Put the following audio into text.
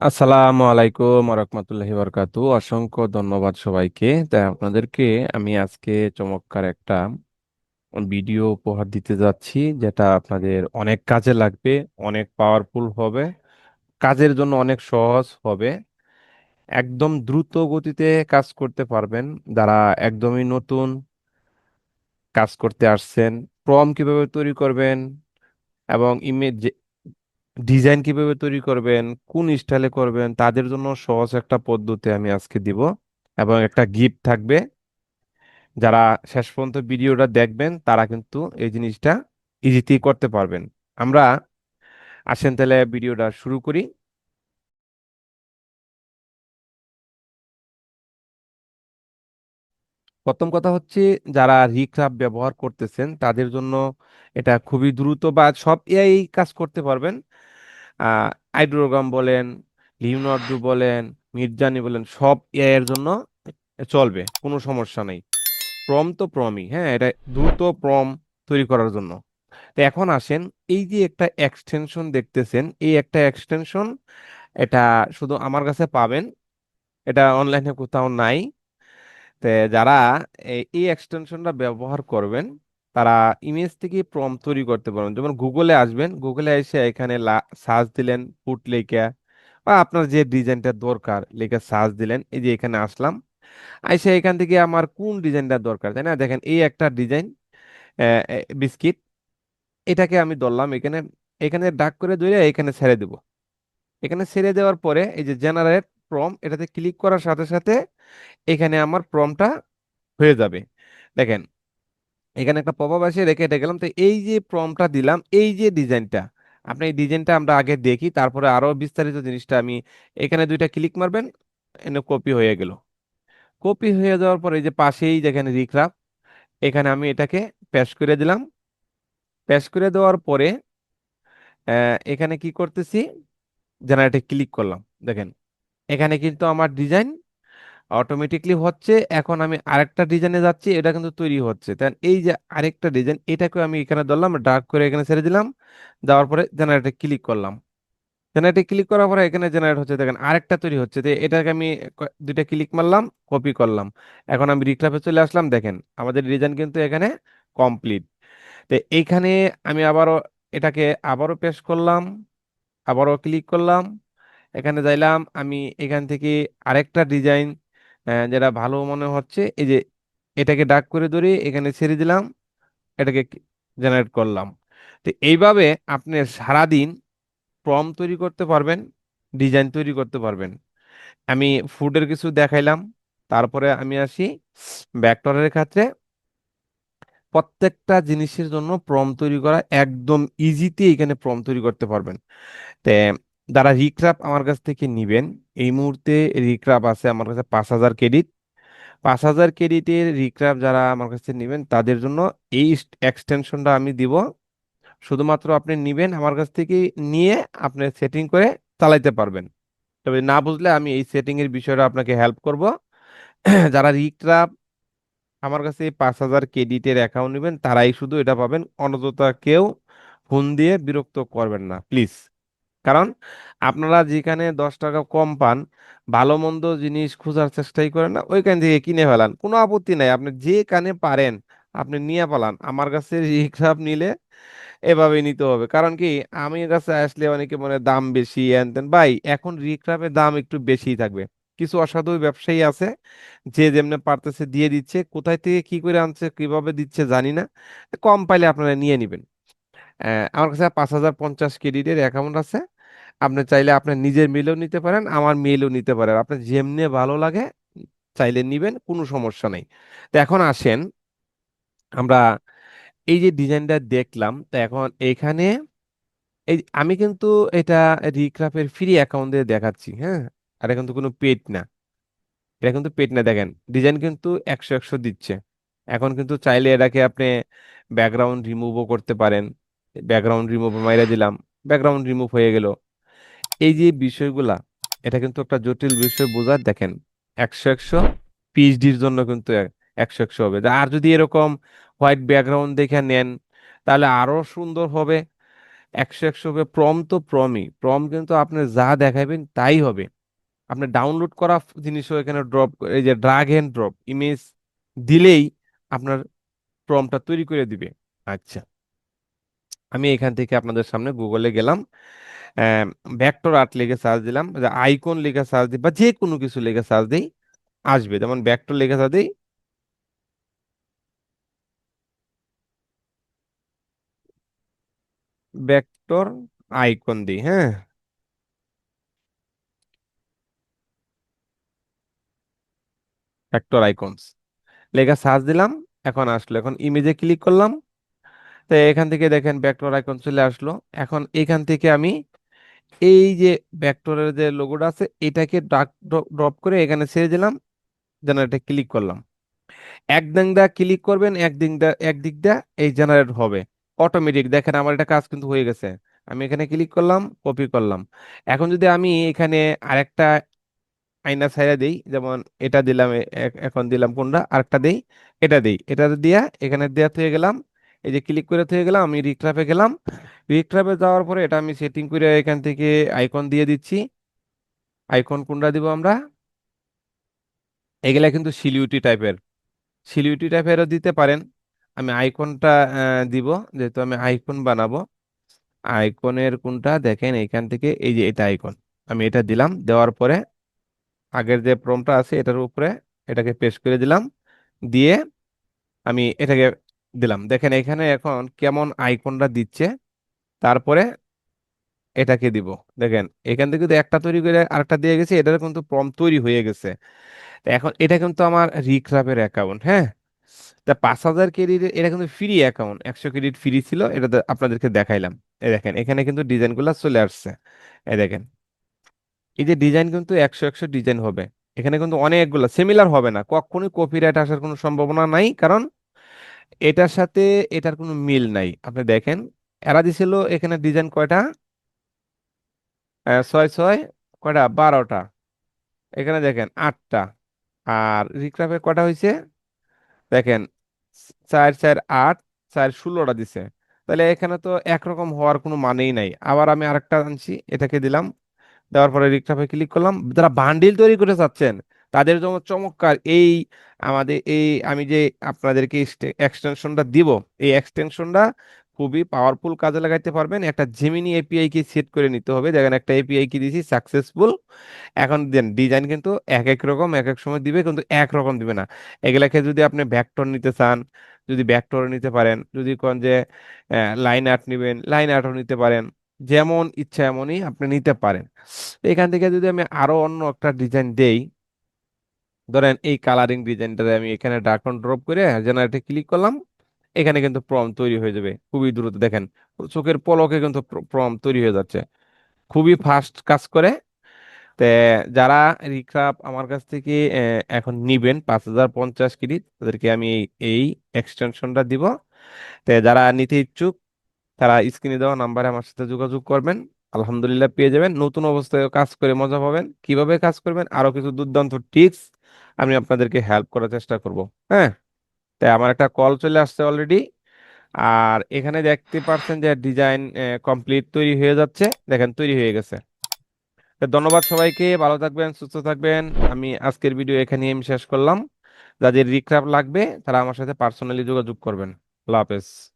আসসালামু আলাইকুম রহমতুল্লাহি বরকাতু অসংখ্য ধন্যবাদ সবাইকে। তাই আপনাদেরকে আমি আজকে চমৎকার একটা ভিডিও উপহার দিতে যাচ্ছি, যেটা আপনাদের অনেক কাজে লাগবে, অনেক পাওয়ারফুল হবে, কাজের জন্য অনেক সহজ হবে। একদম দ্রুত গতিতে কাজ করতে পারবেন, যারা একদমই নতুন কাজ করতে আসছেন প্রম কীভাবে তৈরি করবেন, এবং ইমেজ ডিজাইন কীভাবে তৈরি করবেন, কোন স্টাইলে করবেন, তাদের জন্য সহজ একটা পদ্ধতি আমি আজকে দিব এবং একটা গিফট থাকবে। যারা শেষ পর্যন্ত ভিডিওটা দেখবেন, তারা কিন্তু এই জিনিসটা ইজিতেই করতে পারবেন। আমরা আসেন তাহলে ভিডিওটা শুরু করি। প্রথম কথা হচ্ছে, যারা রিক্রাফ ব্যবহার করতেছেন, তাদের জন্য এটা খুবই দ্রুত বা সব এআই কাজ করতে পারবেন। আইড্রোগ্রাম বলেন, লিওনার্দো বলেন, মির্জানি বলেন, সব এআই এর জন্য চলবে, কোনো সমস্যা নেই। প্রম তো প্রমই হ্যাঁ এটা দ্রুত প্রম তৈরি করার জন্য। তো এখন আসেন, এই যে একটা এক্সটেনশন দেখতেছেন, এই একটা এক্সটেনশন এটা শুধু আমার কাছে পাবেন, এটা অনলাইনে কোথাও নাই। তো যারা এই এক্সটেনশনটা ব্যবহার করবেন তারা ইমেজ থেকে প্রম তৈরি করতে পারবেন। যেমন গুগলে আসবেন গুগলে এসে এখানে সার্চ দিলেন ফুট লেখা, বা আপনার যে ডিজাইনটা দরকার, লেখা সার্চ দিলেন, এই যে এখানে আসলাম। আইসে এখান থেকে আমার কোন ডিজাইনটা দরকার, তাই না? দেখেন এই একটা ডিজাইন বিস্কিট এটাকে আমি ধরলাম এখানে এখানে ডাক করে ধরে এখানে ছেড়ে দেব। এখানে ছেড়ে দেওয়ার পরে এই যে জেনারেট প্রম এটাতে ক্লিক করার সাথে সাথে এখানে আমার প্রমটা হয়ে যাবে। দেখেন এখানে একটা পপআপ আসে রেখে এটা গেলাম। তো এই যে প্রমটা দিলাম, এই যে ডিজাইনটা আপনি এই ডিজাইনটা আমরা আগে দেখি, তারপরে আরও বিস্তারিত জিনিসটা আমি এখানে দুইটা ক্লিক মারবেন, এনে কপি হয়ে গেল। কপি হয়ে যাওয়ার পরে এই যে পাশেই যেখানে রিক্রাফ এখানে আমি এটাকে পেস্ট করে দিলাম। পেস্ট করে দেওয়ার পরে এখানে কি করতেছি? জেনারেটে ক্লিক করলাম, দেখেন। এখানে কিন্তু আমার ডিজাইন অটোমেটিকলি হচ্ছে, এখন আমি আরেকটা ডিজাইনে যাচ্ছি, এটা কিন্তু তৈরি হচ্ছে। তাই এই যে আরেকটা ডিজাইন এটাকে আমি এখানে ধরলাম ডার্ক করে এখানে ছেড়ে দিলাম দেওয়ার পরে জেনারেটে ক্লিক করলাম। জেনারেটে ক্লিক করার পরে এখানে জেনারেট হচ্ছে, দেখেন আরেকটা তৈরি হচ্ছে তো এটাকে আমি দুইটা ক্লিক মারলাম কপি করলাম। এখন আমি রিক্রাফে চলে আসলাম, দেখেন আমাদের ডিজাইন কিন্তু এখানে কমপ্লিট তো এইখানে আমি আবারও এটাকে আবারও পেশ করলাম, আবারও ক্লিক করলাম। এখানে যাইলাম, আমি এখান থেকে আরেকটা ডিজাইন যেটা ভালো মনে হচ্ছে, এই যে এটাকে ডাক করে ধরে এখানে ছেড়ে দিলাম, এটাকে জেনারেট করলাম। তো এইভাবে আপনি সারাদিন প্রম তৈরি করতে পারবেন ডিজাইন তৈরি করতে পারবেন। আমি ফুডের কিছু দেখাইলাম, তারপরে আমি আসি ভেক্টরের ক্ষেত্রে। প্রত্যেকটা জিনিসের জন্য প্রম তৈরি করা একদম ইজিতে এখানে প্রম তৈরি করতে পারবেন। তে যারা রিক্রাপ আমার কাছ থেকে নিবেন, এই মুহূর্তে রিক্রাপ আছে আমার কাছে পাঁচ হাজার ক্রেডিট। পাঁচ হাজার ক্রেডিটের রিক্রাপ যারা আমার কাছে নিবেন, তাদের জন্য এই এক্সটেনশনটা আমি দিব। শুধুমাত্র আপনি নিবেন আমার কাছ থেকে নিয়ে আপনি সেটিং করে চালাইতে পারবেন। তবে না বুঝলে আমি এই সেটিং এর বিষয়টা আপনাকে হেল্প করব। যারা রিক্রাপ আমার কাছে পাঁচ হাজার ক্রেডিটের অ্যাকাউন্ট নেবেন, তারাই শুধু এটা পাবেন। অনযথা কেউ ফোন দিয়ে বিরক্ত করবেন না প্লিজ কারণ আপনারা যেখানে দশ টাকা কম পান, ভালো মন্দ জিনিস খোঁজার চেষ্টাই করেন না, ওইখান থেকে কিনে ফেলান। কোনো আপত্তি নাই, আপনি যে কানে পারেন, আপনি নিয়ে পালান। আমার কাছে রিক্সাপ নিলে এভাবে নিতে হবে। কারণ কি, আমি কাছে আসলে অনেকে মনে দাম বেশি হ্যান ত্যান ভাই, এখন রিক্সাপের দাম একটু বেশিই থাকবে। কিছু অসাধু ব্যবসায়ী আছে, যে যেমনে পারতেছে দিয়ে দিচ্ছে, কোথায় থেকে কি করে আনছে, কীভাবে দিচ্ছে জানি না। কম পাইলে আপনারা নিয়ে নিবেন। আমার কাছে পাঁচ হাজার পঞ্চাশ ক্রেডিটের অ্যাকাউন্ট আছে। আপনি চাইলে আপনার নিজের মেলও নিতে পারেন, আমার মেলও নিতে পারেন। আপনার যেমনি ভালো লাগে, চাইলে নিবেন, কোনো সমস্যা নেই। তো এখন আসেন, আমরা এই যে ডিজাইনটা দেখলাম, তো এখন এখানে এই আমি কিন্তু এটা রিক্রাফের ফ্রি অ্যাকাউন্ট দিয়ে দেখাচ্ছি হ্যাঁ? আর এটা কিন্তু কোনো পেড না। এটা কিন্তু পেড না, দেখেন ডিজাইন কিন্তু একশো একশো দিচ্ছে। এখন কিন্তু চাইলে এটাকে আপনি ব্যাকগ্রাউন্ড রিমুভও করতে পারেন। ব্যাকগ্রাউন্ড রিমুভ মাইরা দিলাম ব্যাকগ্রাউন্ড রিমুভ হয়ে গেল। এই যে বিষয়গুলা, এটা কিন্তু একটা জটিল বিষয় বোঝার, দেখেন, একশো একশো পিএইচডির জন্য কিন্তু এক- একশো একশো হবে। আর যদি এরকম হোয়াইট ব্যাকগ্রাউন্ড দেখে নেন, তাহলে আরও সুন্দর হবে। একশো একশো হবে প্রম তো প্রমই প্রম কিন্তু আপনি যা দেখাবেন তাই হবে। আপনি ডাউনলোড করা জিনিসও এখানে ড্রপ এই যে ড্রাগ এন্ড ড্রপ ইমেজ দিলেই আপনার প্রমটা তৈরি করে দিবে। আচ্ছা। আমি এখান থেকে আপনাদের সামনে গুগলে গেলাম। ভেক্টর আর্ট লিখে সার্চ দিলাম। আইকন লিখে সার্চ দিই বা যে কোনো কিছু লিখে সার্চ দিই আসবে। যেমন ভেক্টর লিখে সার্চ দিই। ভেক্টর আইকন দিই হ্যাঁ। ভেক্টর আইকনস লেখা সার্চ দিলাম। এখন আসলো। এখন ইমেজে ক্লিক করলাম। তো এখান থেকে দেখেন ভেক্টর আইকন চলে আসলো। এখন এখান থেকে আমি এই যে ভেক্টরের যে লোগোটা আছে, এটাকে ড্রপ করে এখানে ছেড়ে দিলাম। জেনারেটে ক্লিক করলাম। একদিক দা ক্লিক করবেন, একদিক দা একদিক দা এই জেনারেট হবে। অটোমেটিক দেখেন আমার এটা কাজ কিন্তু হয়ে গেছে। আমি এখানে ক্লিক করলাম কপি করলাম। এখন যদি আমি এখানে আরেকটা আয়না ছাইরা দেই, যেমন এটা দিলাম এখন দিলাম কোনটা? আরেকটা দেই, এটা দেই। এটা দিয়া এখানে দেয়া হয়ে গেলাম। এই যে ক্লিক করে হয়ে গেলাম, আমি রিক্রাফে গেলাম। রিক্রাফে যাওয়ার পরে এটা আমি সেটিং করে এখান থেকে আইকন দিয়ে দিচ্ছি। আইকন কোনটা দিব আমরা? এগুলা কিন্তু সিলিউটি টাইপের সিলিউটি টাইপেরও দিতে পারেন। আমি আইকনটা দিব, যেহেতু আমি আইকন বানাবো। আইকনের কোনটা? দেখেন এখান থেকে এই যে এটা আইকন আমি এটা দিলাম, দেওয়ার পরে আগের যে প্রমটা আছে এটার উপরে এটাকে পেস্ট করে দিলাম। দিয়ে আমি এটাকে দিলাম। দেখেন এখানে এখন কেমন আইকনটা দিচ্ছে, তারপরে এটাকে দিব। দেখেন, এখান থেকে যদি একটা তৈরি করে আরেকটা দিয়ে গেছে এটার কিন্তু প্রম তৈরি হয়ে গেছে। এখন এটা কিন্তু আমার রিক্রাফের অ্যাকাউন্ট হ্যাঁ? তা পাঁচ হাজার ক্রেডিট এটা কিন্তু ফ্রি অ্যাকাউন্ট একশো ক্রেডিট ফ্রি ছিল, এটা আপনাদেরকে দেখাইলাম। এই দেখেন, এখানে কিন্তু ডিজাইনগুলো চলে আসছে। এই দেখেন, এই যে ডিজাইন কিন্তু একশো একশো ডিজাইন হবে। এখানে কিন্তু অনেকগুলো সিমিলার হবে না, কখনোই কপিরাইট আসার কোনো সম্ভাবনা নাই, কারণ এটার সাথে এটার কোনো মিল নাই। আপনি দেখেন, এরা দিছিল এখানে ডিজাইন কয়টা? ছয় ছয়, কয়টা? বারোটা। এখানে দেখেন, আটটা। আর রিক্রাফে কয়টা হয়েছে দেখেন, চার চার, আট, চার, ষোলোটা দিছে। তাহলে এখানে তো একরকম হওয়ার কোনো মানেই নাই। আবার আমি আরেকটা আনছি, এটাকে দিলাম। দেওয়ার পরে রিক্সাপে ক্লিক করলাম। যারা বান্ডিল তৈরি করে চাচ্ছেন তাদের জন্য চমৎকার। এই আমাদের, এই আমি যে আপনাদেরকে এক্সটেনশনটা দিব, এই এক্সটেনশনটা খুবই পাওয়ারফুল কাজে লাগাইতে পারবেন। একটা জেমিনি এপিআই কি সেট করে নিতে হবে। দেখেন একটা এপিআই কি দিয়েছি সাকসেসফুল এখন দেন ডিজাইন কিন্তু এক এক রকম, এক এক সময় দিবে, কিন্তু এক রকম দিবে না। এগুলাকে যদি আপনি ভেক্টর নিতে চান, যদি ভেক্টর নিতে পারেন, যদি কোন যে লাইন আর্ট নিবেন লাইন আর্টও নিতে পারেন, যেমন ইচ্ছা এমনই আপনি নিতে পারেন। এখান থেকে যদি আমি আরও অন্য একটা ডিজাইন দেই ধরেন এই কালারিং ডিজাইনটা আমি এখানে ড্রাগ ড্রপ করে জেনারেটে ক্লিক করলাম, এখানে কিন্তু প্রম তৈরি হয়ে যাবে। খুবই দ্রুত দেখেন, চোখের পলকে কিন্তু প্রম তৈরি হয়ে যাচ্ছে। খুবই ফাস্ট কাজ করে। তে যারা রিক্রাপ আমার কাছ থেকে এখন নিবেন পাঁচ হাজার পঞ্চাশ ক্রেডিট তাদেরকে আমি এই এই এক্সটেনশনটা দিব। তে যারা নিতে ইচ্ছুক, তারা স্ক্রিনে দেওয়া নাম্বারে আমার সাথে যোগাযোগ করবেন। আলহামদুলিল্লাহ পেয়ে যাবেন। নতুন অবস্থায় কাজ করে মজা পাবেন। কীভাবে কাজ করবেন? আরও কিছু দুর্দান্ত টিপস আমি আপনাদেরকে হেল্প করার চেষ্টা করব হ্যাঁ? তাই আমার একটা কল চলে আসছে অলরেডি আর এখানে দেখতে পাচ্ছেন যে ডিজাইন কমপ্লিট তৈরি হয়ে যাচ্ছে। দেখেন, তৈরি হয়ে গেছে। ধন্যবাদ সবাইকে, ভালো থাকবেন, সুস্থ থাকবেন। আমি আজকের ভিডিও এখানে আমি শেষ করলাম। যাদের রিক্রাফ লাগবে, তারা আমার সাথে পার্সোনালি যোগাযোগ করবেন। আল্লাহ হাফেজ।